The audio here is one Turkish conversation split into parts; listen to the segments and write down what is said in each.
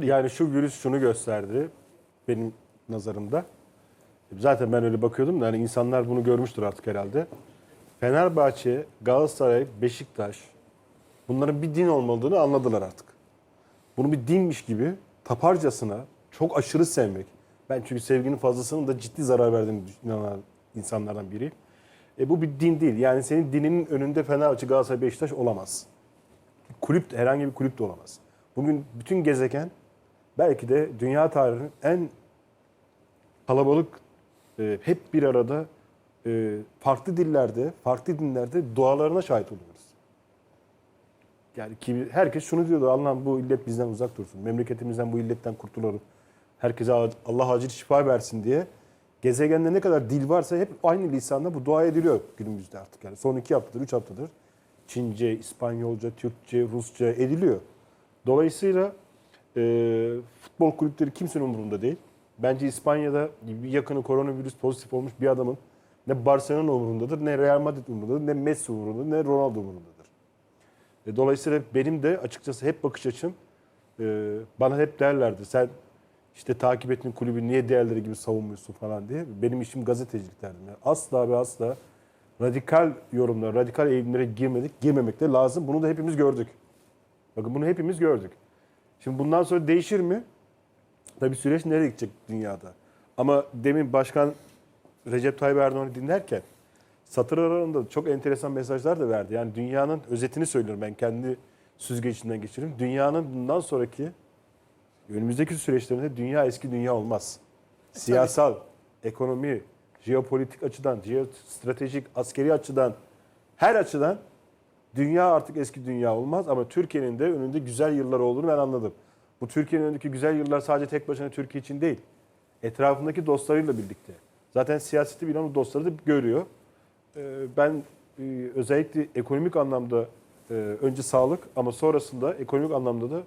değil. Yani şu virüs şunu gösterdi benim nazarımda. Zaten ben öyle bakıyordum da hani insanlar bunu görmüştür artık herhalde. Fenerbahçe, Galatasaray, Beşiktaş bunların bir din olmadığını anladılar artık. Bunu bir dinmiş gibi taparcasına çok aşırı sevmek. Ben çünkü sevginin fazlasının da ciddi zarar verdiğini düşünen insanlardan biriyim. E bu bir din değil. Yani senin dininin önünde Fenerbahçe, Galatasaray, Beşiktaş olamaz. Kulüp herhangi bir kulüp de olamaz. Bugün bütün gezegen belki de dünya tarihinin en kalabalık e, hep bir arada e, farklı dillerde, farklı dinlerde dualarına şahit oluyoruz. Yani ki herkes şunu diyordu. Allah'ım bu illet bizden uzak dursun. Memleketimizden bu illetten kurtulalım. Herkese Allah acil şifa versin diye. Gezegende ne kadar dil varsa hep aynı lisanla bu dua ediliyor günümüzde artık. Yani son iki haftadır, üç haftadır Çince, İspanyolca, Türkçe, Rusça ediliyor. Dolayısıyla e, futbol kulüpleri kimsenin umurunda değil. Bence İspanya'da bir yakını koronavirüs pozitif olmuş bir adamın ne Barcelona umurundadır, ne Real Madrid umurundadır, ne Messi umurundadır, ne Ronaldo umurundadır. E, dolayısıyla benim de açıkçası hep bakış açım e, bana hep derlerdi. Sen işte takip ettiğin kulübü niye değerleri gibi savunmuyorsun falan diye. Benim işim gazetecilik derdim. Yani asla ve asla radikal yorumlara, radikal eğilimlere girmedik, girmemek de lazım. Bunu da hepimiz gördük. Bakın bunu hepimiz gördük. Şimdi bundan sonra değişir mi? Tabii süreç nereye gidecek dünyada? Ama demin Başkan Recep Tayyip Erdoğan'ı dinlerken satır aralarında çok enteresan mesajlar da verdi. Yani dünyanın özetini söylüyorum ben kendi süzgecinden geçireyim. Dünyanın bundan sonraki önümüzdeki süreçlerinde dünya eski dünya olmaz. Siyasal, ekonomi, jeopolitik açıdan, jeostratejik, askeri açıdan, her açıdan dünya artık eski dünya olmaz ama Türkiye'nin de önünde güzel yıllar olduğunu ben anladım. Bu Türkiye'nin önündeki güzel yıllar sadece tek başına Türkiye için değil. Etrafındaki dostlarıyla birlikte. Zaten siyaseti bilen o dostları da görüyor. Ee, Ben e, özellikle ekonomik anlamda e, önce sağlık ama sonrasında ekonomik anlamda da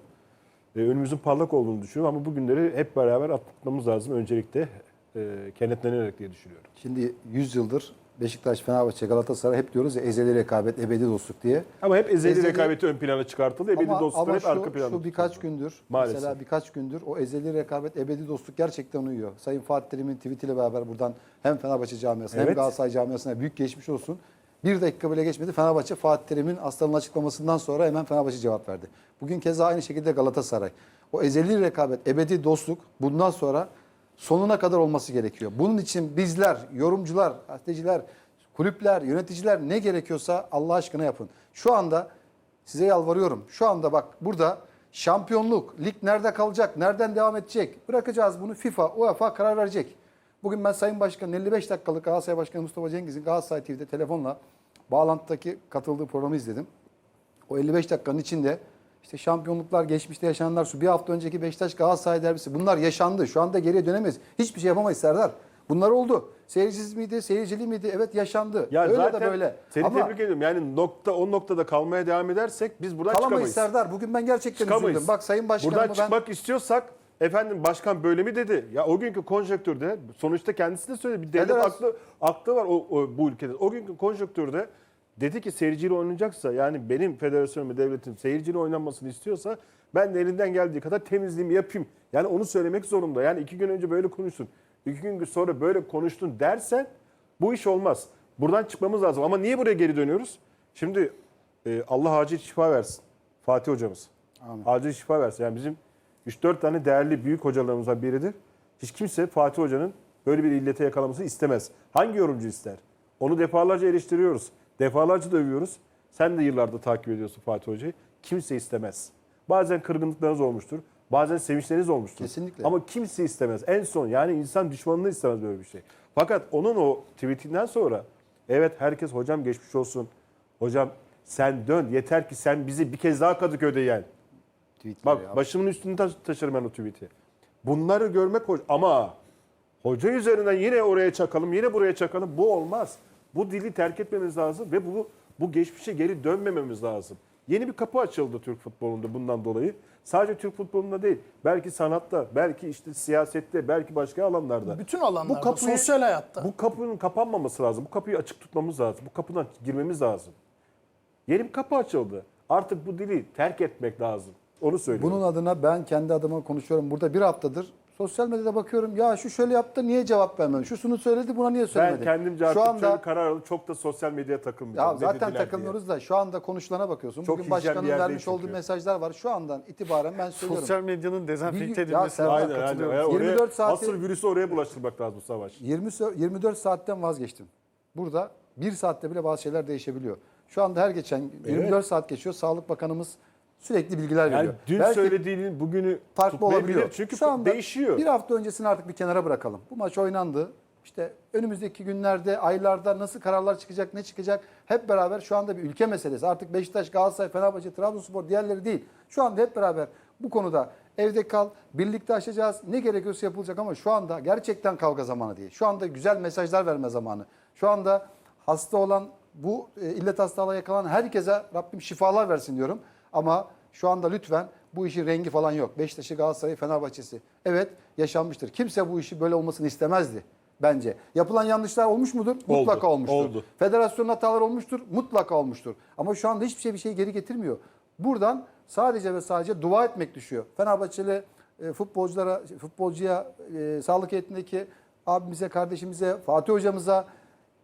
e, önümüzün parlak olduğunu düşünüyorum. Ama bu günleri hep beraber atlatmamız lazım öncelikle kenetlenerek diye düşünüyorum. Şimdi 100 yıldır Beşiktaş, Fenerbahçe, Galatasaray hep diyoruz ya ezeli rekabet, ebedi dostluk diye. Ama hep ezeli, Ezeli- rekabeti ön plana çıkartıldı. Ebedi ama dostluklar ama hep şu, arka planda. şu birkaç gündür, Maalesef. mesela birkaç gündür o ezeli rekabet, ebedi dostluk gerçekten uyuyor. Sayın Fatih Terim'in tweetiyle beraber buradan hem Fenerbahçe camiasına hem Evet. Galatasaray camiasına büyük geçmiş olsun. Bir dakika bile geçmedi. Fenerbahçe Fatih Terim'in aslanın açıklamasından sonra hemen Fenerbahçe cevap verdi. Bugün keza aynı şekilde Galatasaray. O ezeli rekabet, ebedi dostluk bundan sonra sonuna kadar olması gerekiyor. Bunun için bizler, yorumcular, gazeteciler, kulüpler, yöneticiler ne gerekiyorsa Allah aşkına yapın. Şu anda size yalvarıyorum. Şu anda bak burada şampiyonluk, lig nerede kalacak, nereden devam edecek? Bırakacağız bunu FIFA, UEFA karar verecek. Bugün ben Sayın Başkan'ın 55 dakikalık Galatasaray Başkanı Mustafa Cengiz'in Galatasaray TV'de telefonla bağlantıdaki katıldığı programı izledim. O 55 dakikanın içinde işte şampiyonluklar, geçmişte yaşananlar, şu bir hafta önceki Beşiktaş Galatasaray derbisi bunlar yaşandı. Şu anda geriye dönemeyiz. Hiçbir şey yapamayız Serdar. Bunlar oldu. Seyircisiz miydi, seyircili miydi? Evet yaşandı. Ya Öyle zaten de böyle. Seni Ama tebrik ediyorum. Yani nokta o noktada kalmaya devam edersek biz buradan kalamayız çıkamayız. Serdar. Bugün ben gerçekten Çıkamayız. üzüldüm. Bak Sayın Başkanımı Buradan ben... çıkmak istiyorsak efendim başkan böyle mi dedi? Ya o günkü konjonktürde sonuçta kendisi de söyledi. Bir devlet aklı, aklı var o, o, bu ülkede. O günkü konjonktürde dedi ki seyirciyle oynanacaksa yani benim federasyonum ve devletim seyirciyle oynanmasını istiyorsa ben de elinden geldiği kadar temizliğimi yapayım. Yani onu söylemek zorunda. Yani iki gün önce böyle konuştun. iki gün sonra böyle konuştun dersen bu iş olmaz. Buradan çıkmamız lazım. Ama niye buraya geri dönüyoruz? Şimdi e, Allah acil şifa versin. Fatih hocamız. Amin. Acil şifa versin. Yani bizim 3-4 tane değerli büyük hocalarımızdan biridir. Hiç kimse Fatih Hoca'nın böyle bir illete yakalamasını istemez. Hangi yorumcu ister? Onu defalarca eleştiriyoruz. Defalarca dövüyoruz. Sen de yıllarda takip ediyorsun Fatih Hoca'yı. Kimse istemez. Bazen kırgınlıklarınız olmuştur. Bazen sevinçleriniz olmuştur. Kesinlikle. Ama kimse istemez. En son yani insan düşmanını istemez böyle bir şey. Fakat onun o tweetinden sonra evet herkes hocam geçmiş olsun. Hocam sen dön yeter ki sen bizi bir kez daha Kadıköy'de yen. Tweetleri Bak ya. başımın üstünde taş- taşırım ben o tweet'i. Bunları görmek hoş ama hoca üzerinden yine oraya çakalım, yine buraya çakalım. Bu olmaz. Bu dili terk etmemiz lazım ve bu bu geçmişe geri dönmememiz lazım. Yeni bir kapı açıldı Türk futbolunda bundan dolayı. Sadece Türk futbolunda değil. Belki sanatta, belki işte siyasette, belki başka alanlarda. Bütün alanlarda, Bu kapıyı- sosyal hayatta. Bu kapının kapanmaması lazım. Bu kapıyı açık tutmamız lazım. Bu kapıdan girmemiz lazım. Yeni bir kapı açıldı. Artık bu dili terk etmek lazım. Onu söylüyorum. Bunun adına ben kendi adıma konuşuyorum. Burada bir haftadır sosyal medyada bakıyorum. Ya şu şöyle yaptı niye cevap vermedi? Şusunu söyledi buna niye ben söylemedi? kendimce şu artık anda şöyle karar alıp çok da sosyal medyaya ya takılmayacağım. Ne zaten dediler diye. takılmıyoruz da şu anda konuşulana bakıyorsun. Çok Bugün başkanın vermiş olduğu çünkü. mesajlar var. Şu andan itibaren ben söylüyorum. Sosyal medyanın dezenfekte Ya edilmesi. Aynen aynen. Ya oraya, 24 saati- Asıl virüsü oraya bulaştırmak lazım bu savaş. 20 sö- 24 saatten vazgeçtim. Burada bir saatte bile bazı şeyler değişebiliyor. Şu anda her geçen 24 saat geçiyor. Sağlık Bakanımız sürekli bilgiler Yani veriyor. dün Belki söylediğinin bugünü farklı olabiliyor. Çünkü Şu anda değişiyor. Bir hafta öncesini artık bir kenara bırakalım. Bu maç oynandı. İşte önümüzdeki günlerde, aylarda nasıl kararlar çıkacak, ne çıkacak hep beraber şu anda bir ülke meselesi. Artık Beşiktaş, Galatasaray, Fenerbahçe, Trabzonspor diğerleri değil. Şu anda hep beraber bu konuda evde kal, birlikte aşacağız. Ne gerekiyorsa yapılacak ama şu anda gerçekten kavga zamanı değil. Şu anda güzel mesajlar verme zamanı. Şu anda hasta olan, bu e, illet hastalığa yakalanan herkese Rabbim şifalar versin diyorum. Ama şu anda lütfen bu işin rengi falan yok. Beşiktaş'ı, Galatasaray'ı, Fenerbahçe'si. Evet yaşanmıştır. Kimse bu işi böyle olmasını istemezdi bence. Yapılan yanlışlar olmuş mudur? Mutlaka olmuştur. oldu. Federasyonun hataları olmuştur. Mutlaka olmuştur. Ama şu anda hiçbir şey bir şey geri getirmiyor. Buradan sadece ve sadece dua etmek düşüyor. Fenerbahçeli e, futbolculara, futbolcuya, e, sağlık heyetindeki abimize, kardeşimize, Fatih hocamıza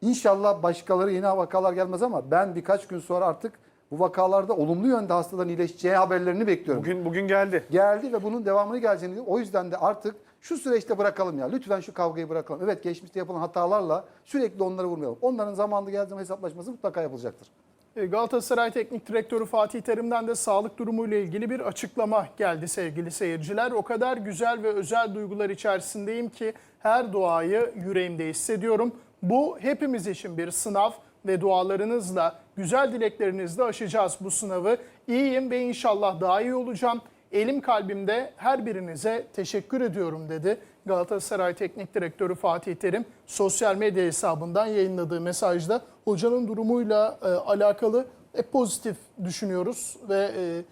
inşallah başkaları yeni vakalar gelmez ama ben birkaç gün sonra artık bu vakalarda olumlu yönde hastaların iyileşeceği haberlerini bekliyorum Bugün bugün geldi. geldi ve bunun devamını geleceğini diyor. O yüzden de artık şu süreçte bırakalım ya. Lütfen şu kavgayı bırakalım. Evet geçmişte yapılan hatalarla sürekli onları vurmayalım. Onların zamanı geldiği zaman hesaplaşması mutlaka yapılacaktır. E, Galatasaray Teknik Direktörü Fatih Terim'den de sağlık durumuyla ilgili bir açıklama geldi sevgili seyirciler. O kadar güzel ve özel duygular içerisindeyim ki her duayı yüreğimde hissediyorum. Bu hepimiz için bir sınav ve dualarınızla, güzel dileklerinizle aşacağız bu sınavı. İyiyim ve inşallah daha iyi olacağım. Elim kalbimde her birinize teşekkür ediyorum dedi. Galatasaray Teknik Direktörü Fatih Terim sosyal medya hesabından yayınladığı mesajda hocanın durumuyla e, alakalı hep pozitif düşünüyoruz ve e,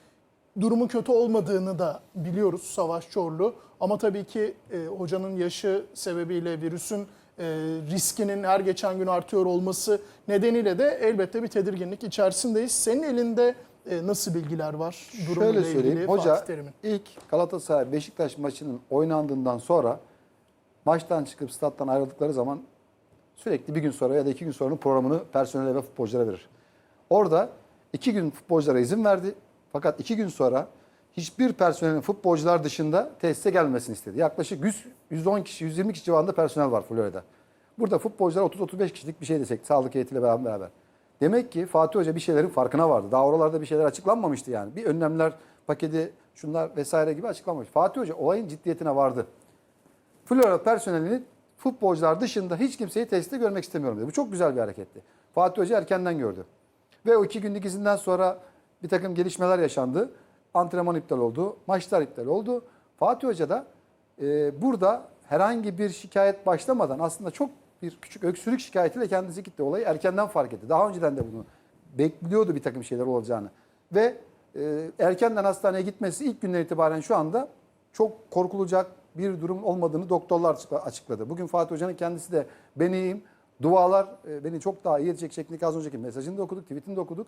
durumu kötü olmadığını da biliyoruz Savaş Çorlu. Ama tabii ki e, hocanın yaşı sebebiyle virüsün e, riskinin her geçen gün artıyor olması nedeniyle de elbette bir tedirginlik içerisindeyiz. Senin elinde e, nasıl bilgiler var Şöyle söyleyeyim. ilgili Hoca ilk Galatasaray Beşiktaş maçının oynandığından sonra maçtan çıkıp stat'tan ayrıldıkları zaman sürekli bir gün sonra ya da iki gün sonra programını personele ve futbolculara verir. Orada iki gün futbolculara izin verdi. Fakat iki gün sonra hiçbir personelin futbolcular dışında tesise gelmesini istedi. Yaklaşık 100, 110 kişi, 120 kişi civarında personel var Florya'da. Burada futbolcular 30-35 kişilik bir şey desek sağlık heyetiyle beraber. Demek ki Fatih Hoca bir şeylerin farkına vardı. Daha oralarda bir şeyler açıklanmamıştı yani. Bir önlemler paketi şunlar vesaire gibi açıklanmamış. Fatih Hoca olayın ciddiyetine vardı. Flora personelini futbolcular dışında hiç kimseyi tesiste görmek istemiyorum dedi. Bu çok güzel bir hareketti. Fatih Hoca erkenden gördü. Ve o iki günlük izinden sonra bir takım gelişmeler yaşandı. Antrenman iptal oldu, maçlar iptal oldu. Fatih Hoca da e, burada herhangi bir şikayet başlamadan aslında çok bir küçük öksürük şikayetiyle kendisi gitti. Olayı erkenden fark etti. Daha önceden de bunu bekliyordu bir takım şeyler olacağını. Ve e, erkenden hastaneye gitmesi ilk günden itibaren şu anda çok korkulacak bir durum olmadığını doktorlar açıkla- açıkladı. Bugün Fatih Hoca'nın kendisi de ben iyiyim, dualar e, beni çok daha iyi edecek şeklindeki az önceki mesajını da okuduk, tweetini de okuduk.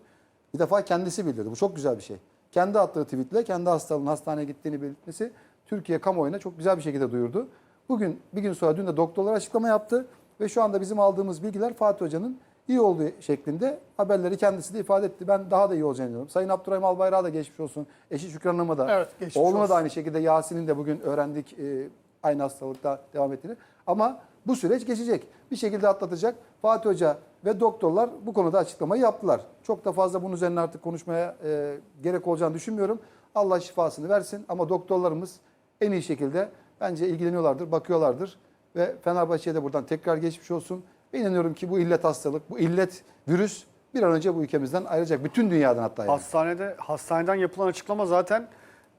Bir defa kendisi bildirdi. Bu çok güzel bir şey. Kendi attığı tweetle kendi hastalığının hastaneye gittiğini belirtmesi Türkiye kamuoyuna çok güzel bir şekilde duyurdu. Bugün bir gün sonra dün de doktorlar açıklama yaptı ve şu anda bizim aldığımız bilgiler Fatih Hoca'nın iyi olduğu şeklinde haberleri kendisi de ifade etti. Ben daha da iyi olacağını diyorum. Sayın Abdurrahim Albayrak'a da geçmiş olsun. Eşi Şükran Hanım'a da. Evet, geçmiş Oğluna olsun. da aynı şekilde Yasin'in de bugün öğrendik e, aynı hastalıkta devam ettiğini. Ama bu süreç geçecek. Bir şekilde atlatacak. Fatih Hoca ve doktorlar bu konuda açıklamayı yaptılar. Çok da fazla bunun üzerine artık konuşmaya e, gerek olacağını düşünmüyorum. Allah şifasını versin ama doktorlarımız en iyi şekilde bence ilgileniyorlardır, bakıyorlardır. Ve Fenerbahçe'ye de buradan tekrar geçmiş olsun. Ve inanıyorum ki bu illet hastalık, bu illet virüs bir an önce bu ülkemizden ayrılacak. Bütün dünyadan hatta yani. Hastanede hastaneden yapılan açıklama zaten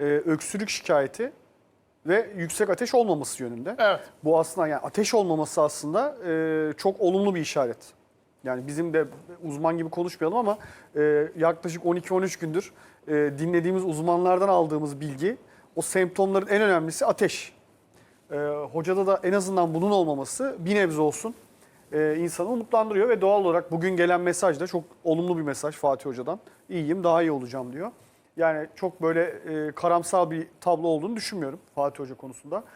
e, öksürük şikayeti ve yüksek ateş olmaması yönünde. Evet. Bu aslında yani ateş olmaması aslında e, çok olumlu bir işaret. Yani bizim de uzman gibi konuşmayalım ama e, yaklaşık 12-13 gündür e, dinlediğimiz uzmanlardan aldığımız bilgi o semptomların en önemlisi ateş. E, hocada da en azından bunun olmaması bir nebze olsun e, insanı umutlandırıyor ve doğal olarak bugün gelen mesaj da çok olumlu bir mesaj Fatih Hoca'dan. İyiyim, daha iyi olacağım diyor. Yani çok böyle e, karamsar bir tablo olduğunu düşünmüyorum Fatih Hoca konusunda.